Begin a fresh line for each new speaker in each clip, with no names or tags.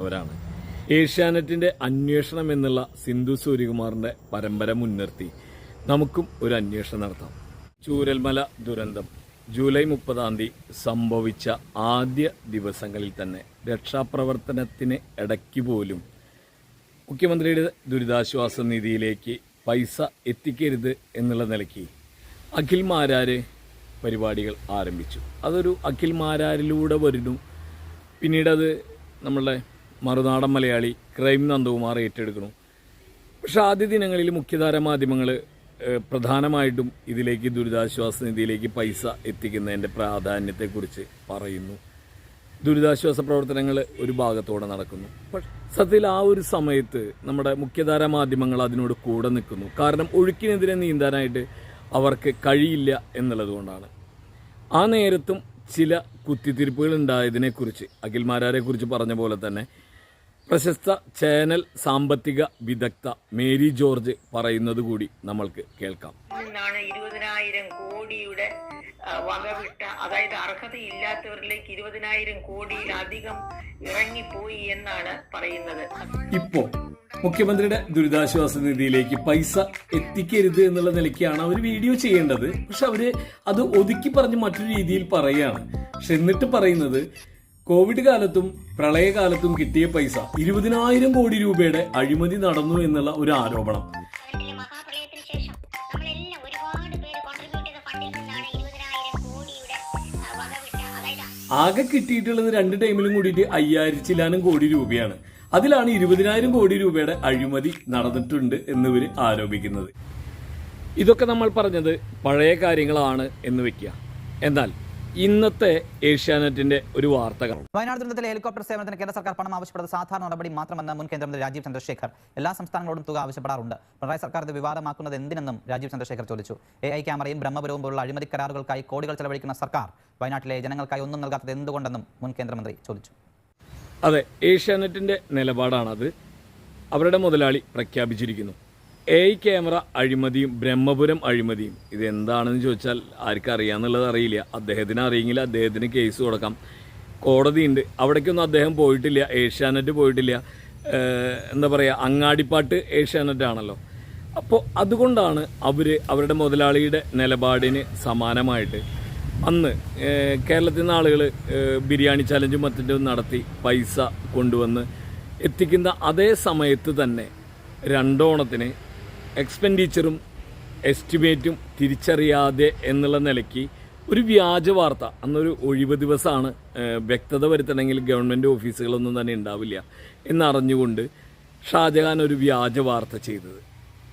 അവരാണ് ഏഷ്യാനെറ്റിന്റെ അന്വേഷണം എന്നുള്ള സിന്ധു സൂര്യകുമാറിന്റെ പരമ്പര മുൻനിർത്തി നമുക്കും ഒരു അന്വേഷണം നടത്താം. ചൂരൽമല ദുരന്തം. ജൂലൈ മുപ്പതാം തീയതി സംഭവിച്ച ആദ്യ ദിവസങ്ങളിൽ തന്നെ രക്ഷാപ്രവർത്തനത്തിന് ഇടയ്ക്ക് പോലും മുഖ്യമന്ത്രിയുടെ ദുരിതാശ്വാസ നിധിയിലേക്ക് പൈസ എത്തിക്കരുത് എന്നുള്ള നിലയ്ക്ക് അഖിൽ മാരാര് പരിപാടികൾ ആരംഭിച്ചു. അതൊരു അഖിൽ മാരാരിലൂടെ വരുന്നു. പിന്നീടത് നമ്മളുടെ മറുനാടൻ മലയാളി ക്രൈം നന്ദകുമാർ ഏറ്റെടുക്കുന്നു. പക്ഷേ ആദ്യ ദിനങ്ങളിൽ മുഖ്യധാര മാധ്യമങ്ങൾ പ്രധാനമായിട്ടും ഇതിലേക്ക് ദുരിതാശ്വാസ നിധിയിലേക്ക് പൈസ എത്തിക്കുന്നതിന്റെ പ്രാധാന്യത്തെക്കുറിച്ച് പറയുന്നു. ദുരിതാശ്വാസ പ്രവർത്തനങ്ങൾ ഒരു ഭാഗത്തോടെ നടക്കുന്നു. സത്യത്തിൽ ആ ഒരു സമയത്ത് നമ്മുടെ മുഖ്യധാര മാധ്യമങ്ങൾ അതിനോട് കൂടെ നിൽക്കുന്നു. കാരണം ഒഴുക്കിനെതിരെ നീന്താനായിട്ട് അവർക്ക് കഴിയില്ല എന്നുള്ളതുകൊണ്ടാണ് ആ നേരത്തും ചില കുത്തിത്തിരിപ്പുകൾ ഉണ്ടായതിനെക്കുറിച്ച് അഖിൽമാരാരെക്കുറിച്ച് പറഞ്ഞ പോലെ തന്നെ പ്രശസ്ത ചാനൽ സാമ്പത്തിക വിദഗ്ധ മേരി ജോർജ് പറയുന്നത് കൂടി നമ്മൾക്ക് കേൾക്കാം.
എന്നാണ് ഇരുപതിനായിരം കോടിയുടെ വകവിട്ട അതായത് അർഹതയില്ലാത്തവരിലേക്ക് ഇരുപതിനായിരം കോടിയിലധികം ഇറങ്ങിപ്പോയി എന്നാണ് പറയുന്നത്.
ഇപ്പോ മുഖ്യമന്ത്രിയുടെ ദുരിതാശ്വാസ നിധിയിലേക്ക് പൈസ എത്തിക്കരുത് എന്നുള്ള നിലയ്ക്കാണ് അവർ വീഡിയോ ചെയ്യേണ്ടത്. പക്ഷെ അവർ അത് ഒതുക്കി പറഞ്ഞ് മറ്റൊരു രീതിയിൽ പറയുകയാണ് പക്ഷെ എന്നിട്ട് പറയുന്നത് കോവിഡ് കാലത്തും പ്രളയകാലത്തും കിട്ടിയ പൈസ ഇരുപതിനായിരം കോടി രൂപയുടെ അഴിമതി നടന്നു എന്നുള്ള ഒരു ആരോപണം. ആകെ കിട്ടിയിട്ടുള്ളത് രണ്ട് ടൈമിലും കൂടിയിട്ട് അയ്യായിരത്തിലാനും കോടി രൂപയാണ്. അതിലാണ് ഇരുപതിനായിരം കോടി രൂപയുടെ അഴിമതി നടന്നിട്ടുണ്ട് എന്നിവർ ആരോപിക്കുന്നത്. ഇതൊക്കെ നമ്മൾ പറഞ്ഞത് പഴയ കാര്യങ്ങളാണ് എന്ന് വെക്കുക. എന്നാൽ ഇന്നത്തെ ഏഷ്യാനെറ്റിന്റെ ഒരു വാർത്ത കാണും
വയനാട് ദുരന്തത്തിലെ ഹെലികോപ്റ്റർ സേവനത്തിന് കേന്ദ്ര സർക്കാർ പണം ആവശ്യപ്പെടുന്നത് സാധാരണ നടപടി മാത്രമെന്ന് മുൻ കേന്ദ്രമന്ത്രി രാജീവ് ചന്ദ്രശേഖർ എല്ലാ സംസ്ഥാനങ്ങളോടും തുക ആവശ്യപ്പെടാറുണ്ട്. പിണറായി സർക്കാർ ഇത് വിവാദമാക്കുന്നത് എന്തിനെന്നും രാജീവ് ചന്ദ്രശേഖർ ചോദിച്ചു. എ ഐ ക്യാമറയും ബ്രഹ്മപുരവും പോലുള്ള അഴിമതി കരാറുകൾക്കായി കോടികൾ ചെലവഴിക്കുന്ന സർക്കാർ വയനാട്ടിലെ ജനങ്ങൾക്കായി ഒന്നും നൽകാത്തത് എന്തുകൊണ്ടെന്നും മുൻ കേന്ദ്രമന്ത്രി ചോദിച്ചു.
അതെ ഏഷ്യാനെറ്റിന്റെ നിലപാടാണത്. അവരുടെ മുതലാളി പ്രഖ്യാപിച്ചിരിക്കുന്നു. എ ക്യാമറ അഴിമതിയും ബ്രഹ്മപുരം അഴിമതിയും. ഇത് എന്താണെന്ന് ചോദിച്ചാൽ ആർക്കും അറിയാമെന്നുള്ളത് അറിയില്ല. അദ്ദേഹത്തിന് അറിയെങ്കിൽ അദ്ദേഹത്തിന് കേസ് കൊടുക്കാം. കോടതിയുണ്ട്. അവിടേക്കൊന്നും അദ്ദേഹം പോയിട്ടില്ല ഏഷ്യാനെറ്റ് പോയിട്ടില്ല. എന്താ പറയുക അങ്ങാടിപ്പാട്ട് ഏഷ്യാനെറ്റ് ആണല്ലോ അപ്പോൾ അതുകൊണ്ടാണ് അവർ അവരുടെ മുതലാളിയുടെ നിലപാടിന് സമാനമായിട്ട്. അന്ന് കേരളത്തിൽ നിന്ന് ആളുകൾ ബിരിയാണി ചലഞ്ചും മറ്റും നടത്തി പൈസ കൊണ്ടുവന്ന് എത്തിക്കുന്ന അതേ സമയത്ത് തന്നെ രണ്ടോണത്തിന് എക്സ്പെൻഡിച്ചറും എസ്റ്റിമേറ്റും തിരിച്ചറിയാതെ എന്നുള്ള നിലയ്ക്ക് ഒരു വ്യാജ വാർത്ത. അന്നൊരു ഒഴിവ് ദിവസമാണ് വ്യക്തത വരുത്തണമെങ്കിൽ ഗവൺമെന്റ് ഓഫീസുകളൊന്നും തന്നെ ഉണ്ടാവില്ല എന്നറിഞ്ഞുകൊണ്ട് ഷാജഹാൻ ഒരു വ്യാജ വാർത്ത ചെയ്തത്.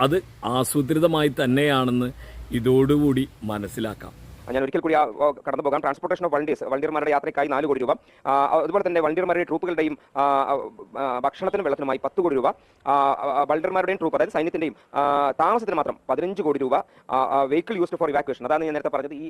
അത് ആസൂത്രിതമായി തന്നെയാണെന്ന് ഇതോടുകൂടി മനസ്സിലാക്കാം.
ഞാൻ ഒരിക്കൽ കൂടി കടന്നു പോകാം. ട്രാൻസ്പോർട്ടേഷൻ ഓഫ് വണ്ടീസ് വണ്ടിയർമാരുടെ യാത്രയ്ക്കായി നാല് കോടി രൂപ. അതുപോലെ തന്നെ വണ്ടിയർമാരുടെ ട്രൂപ്പുകളുടെയും ഭക്ഷണത്തിനും വെള്ളത്തിനുമായി പത്ത് കോടി രൂപ. വണ്ടിയർമാരുടെയും ട്രൂപ്പ് അതായത് സൈന്യത്തിന്റെയും ആ, താമസത്തിന് മാത്രം പതിനഞ്ച് കോടി രൂപ വെഹിക്കിൾ യൂസ്ഡ് ഫോർ ഇവാക്വേഷൻ അതാണ് ഞാൻ നേരത്തെ പറഞ്ഞത്. ഈ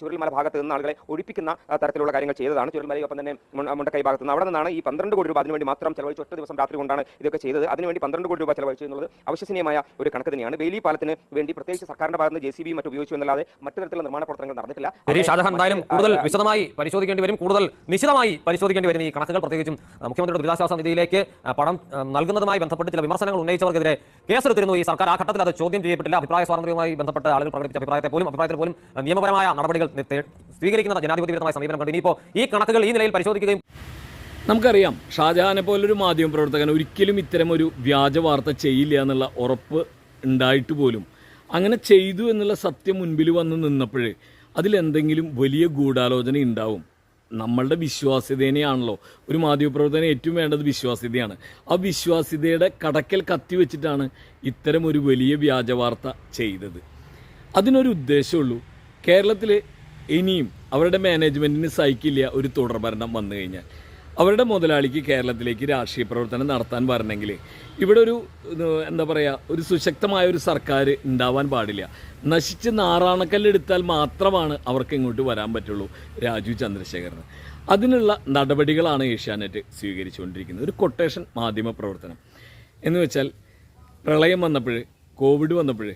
ചുരുളിമല ഭാഗത്ത് നിന്ന് ആളുകളെ ഒഴിപ്പിക്കുന്ന തരത്തിലുള്ള കാര്യങ്ങൾ ചെയ്തതാണ്. ചുരുളിമലയൊപ്പം തന്നെ മുണ്ട- മുണ്ടക്കൈ ഭാഗത്ത് നിന്ന്. അവിടെ നിന്നാണ് ഈ പന്ത്രണ്ട് കോടി രൂപ അതിനുവേണ്ടി മാത്രം ചെലവഴിച്ച് ഒറ്റ ദിവസം രാത്രി കൊണ്ടാണ് ഇതൊക്കെ ചെയ്തത്. അതിനുവേണ്ടി പന്ത്രണ്ട് കോടി രൂപ ചെലവഴിച്ചു എന്നുള്ളത് അവിശ്വസനീയമായ ഒരു കണക്ക് തന്നെയാണ്. ബെയിലി പാലത്തിന് വേണ്ടി പ്രത്യേകിച്ച് സർക്കാരിന്റെ ഭാഗത്ത് ജെ സി ബി മറ്റു ഉപയോഗിച്ചു എന്നല്ലാതെ മറ്റു തരത്തിലുള്ള നിർമ്മാണ പ്രവർത്തനങ്ങൾ നടന്നിട്ടില്ല.
ഷാജഹാൻ എന്തായാലും കൂടുതൽ വിശദമായി പരിശോധിക്കേണ്ടി വരും കൂടുതൽ നിശിതമായി പരിശോധിക്കേണ്ടി വരും ഈ കണക്കുകൾ പ്രത്യേകിച്ചും മുഖ്യമന്ത്രിയുടെ ദുരിതാശ്വാസ നിധിയിലേക്ക് പണം നൽകുന്നതുമായി ബന്ധപ്പെട്ട് ചില വിമർശനങ്ങൾ ഉന്നയിച്ചവർക്കെതിരെ കേസെടുത്തിരുന്നു ഈ സർക്കാർ. ആ ഘട്ടത്തിൽ അത് ചോദ്യം ചെയ്യപ്പെട്ടില്ല. അഭിപ്രായ സ്വാതന്ത്ര്യവുമായി ബന്ധപ്പെട്ട ആളുകൾ പ്രകടിപ്പിച്ച അഭിപ്രായത്തെ പോലും അഭിപ്രായത്തിൽ പോലും നിയമപരമായ നടപടികൾ സ്വീകരിക്കുന്ന ജനാധിപത്യപരമായ സമീപനം കണ്ടു ഇനിയിപ്പോൾ ഈ കണക്കുകൾ ഈ നിലയിൽ പരിശോധിക്കുകയും
നമുക്കറിയാം ഷാജഹാനെ പോലൊരു മാധ്യമ പ്രവർത്തകൻ ഒരിക്കലും ഇത്തരം ഒരു വ്യാജ വാർത്ത ചെയ്യില്ല എന്നുള്ള ഉറപ്പ് ഉണ്ടായിട്ട് പോലും. അങ്ങനെ ചെയ്തു എന്നുള്ള സത്യം മുൻപിൽ വന്ന് നിന്നപ്പോഴേ അതിലെന്തെങ്കിലും വലിയ ഗൂഢാലോചന ഉണ്ടാവും. നമ്മളുടെ വിശ്വാസ്യതേനെയാണല്ലോ. ഒരു മാധ്യമപ്രവർത്തനം ഏറ്റവും വേണ്ടത് വിശ്വാസ്യതയാണ്. ആ വിശ്വാസ്യതയുടെ കടക്കൽ കത്തി വെച്ചിട്ടാണ് ഇത്തരം ഒരു വലിയ വ്യാജ വാർത്ത ചെയ്തത്. അതിനൊരു ഉദ്ദേശമുള്ളൂ കേരളത്തിൽ ഇനിയും അവരുടെ മാനേജ്മെന്റിന് സഹിക്കില്ല ഒരു തുടർഭരണം വന്നു കഴിഞ്ഞാൽ. അവരുടെ മുതലാളിക്ക് കേരളത്തിലേക്ക് രാഷ്ട്രീയ പ്രവർത്തനം നടത്താൻ വരണമെങ്കിൽ ഇവിടെ ഒരു എന്താ പറയുക ഒരു സുശക്തമായ ഒരു സർക്കാർ ഉണ്ടാവാൻ പാടില്ല. നശിച്ച് നാറാണക്കല്ലെടുത്താൽ മാത്രമാണ് അവർക്ക് ഇങ്ങോട്ട് വരാൻ പറ്റുള്ളൂ രാജു ചന്ദ്രശേഖരന്. അതിനുള്ള നടപടികളാണ് ഏഷ്യാനെറ്റ് സ്വീകരിച്ചുകൊണ്ടിരിക്കുന്നത്. ഒരു കൊട്ടേഷൻ മാധ്യമ പ്രവർത്തനം. എന്ന് വെച്ചാൽ പ്രളയം വന്നപ്പോൾ കോവിഡ് വന്നപ്പോൾ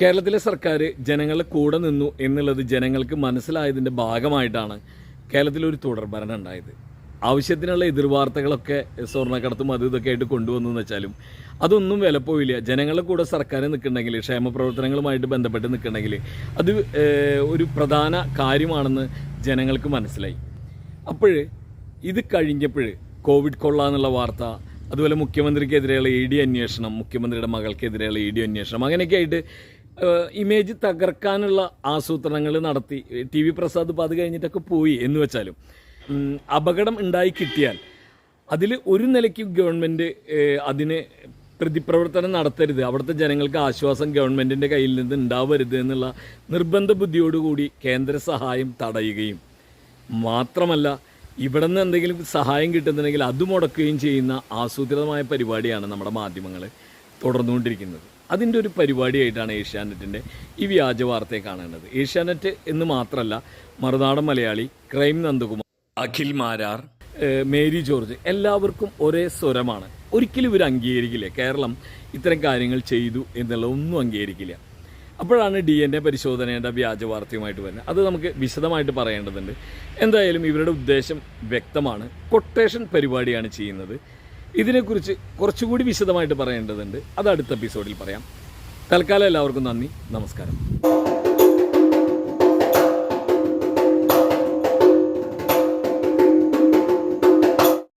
കേരളത്തിലെ സർക്കാർ ജനങ്ങളുടെ കൂടെ നിന്നു എന്നുള്ളത് ജനങ്ങൾക്ക് മനസ്സിലായതിന്റെ ഭാഗമായിട്ടാണ് കേരളത്തിൽ ഒരു തുടർഭരണം ഉണ്ടായത്. ആവശ്യത്തിനുള്ള എതിർവാർത്തകളൊക്കെ സ്വർണക്കടത്തും അതും ഇതൊക്കെ ആയിട്ട് കൊണ്ടുവന്നു എന്ന് വെച്ചാലും അതൊന്നും വിലപ്പോയില്ല ജനങ്ങളുടെ കൂടെ സർക്കാർ നിൽക്കണമെങ്കിൽ ക്ഷേമപ്രവർത്തനങ്ങളുമായിട്ട് ബന്ധപ്പെട്ട് നിൽക്കണമെങ്കിൽ അത് ഒരു പ്രധാന കാര്യമാണെന്ന് ജനങ്ങൾക്ക് മനസ്സിലായി. അപ്പോൾ ഇത് കഴിഞ്ഞപ്പോൾ കോവിഡ് കൊള്ള എന്നുള്ള വാർത്ത അതുപോലെ മുഖ്യമന്ത്രിക്കെതിരെയുള്ള ഇ ഡി അന്വേഷണം മുഖ്യമന്ത്രിയുടെ മകൾക്കെതിരെയുള്ള ഇ ഡി അന്വേഷണം അങ്ങനെയൊക്കെ ആയിട്ട് ഇമേജ് തകർക്കാനുള്ള ആസൂത്രണങ്ങൾ നടത്തി. ടി വി പ്രസാദ് ഇപ്പോൾ അത് കഴിഞ്ഞിട്ടൊക്കെ പോയി എന്ന് വെച്ചാലും. അപകടം ഉണ്ടായി കിട്ടിയാൽ അതിൽ ഒരു നിലയ്ക്ക് ഗവൺമെന്റ് അതിന് പ്രതിപ്രവർത്തനം നടത്തരുത്. അവിടുത്തെ ജനങ്ങൾക്ക് ആശ്വാസം ഗവൺമെന്റിന്റെ കയ്യിൽ നിന്ന് ഉണ്ടാവരുത് എന്നുള്ള നിർബന്ധ ബുദ്ധിയോടുകൂടി കേന്ദ്ര സഹായം തടയുകയും. മാത്രമല്ല ഇവിടെ നിന്ന് എന്തെങ്കിലും സഹായം കിട്ടുന്നുണ്ടെങ്കിൽ അത് മുടക്കുകയും ചെയ്യുന്ന ആസൂത്രിതമായ പരിപാടിയാണ് നമ്മുടെ മാധ്യമങ്ങൾ തുടർന്നുകൊണ്ടിരിക്കുന്നത്. അതിന്റെ ഒരു പരിപാടിയായിട്ടാണ് ഏഷ്യാനെറ്റിന്റെ ഈ വ്യാജ വാർത്തയെ കാണേണ്ടത് ഏഷ്യാനെറ്റ് എന്ന് മാത്രമല്ല മറുനാടൻ മലയാളി ക്രൈം നന്ദകുമാർ അഖിൽ മാരാർ മേരി ജോർജ് എല്ലാവർക്കും ഒരേ സ്വരമാണ്. ഒരിക്കലും ഇവർ അംഗീകരിക്കില്ല. കേരളം ഇത്തരം കാര്യങ്ങൾ ചെയ്തു എന്നുള്ള ഒന്നും അംഗീകരിക്കില്ല. അപ്പോഴാണ് ഡി എൻ എ പരിശോധനയുടെ വ്യാജ വാർത്തയുമായിട്ട് വരുന്നത്. അത് നമുക്ക് വിശദമായിട്ട് പറയേണ്ടതുണ്ട്. എന്തായാലും ഇവരുടെ ഉദ്ദേശം വ്യക്തമാണ്. കൊട്ടേഷൻ പരിപാടിയാണ് ചെയ്യുന്നത്. ഇതിനെക്കുറിച്ച് കുറച്ചുകൂടി വിശദമായിട്ട് പറയേണ്ടതുണ്ട്. അത് അടുത്ത എപ്പിസോഡിൽ പറയാം. തൽക്കാലം എല്ലാവർക്കും നന്ദി. നമസ്കാരം.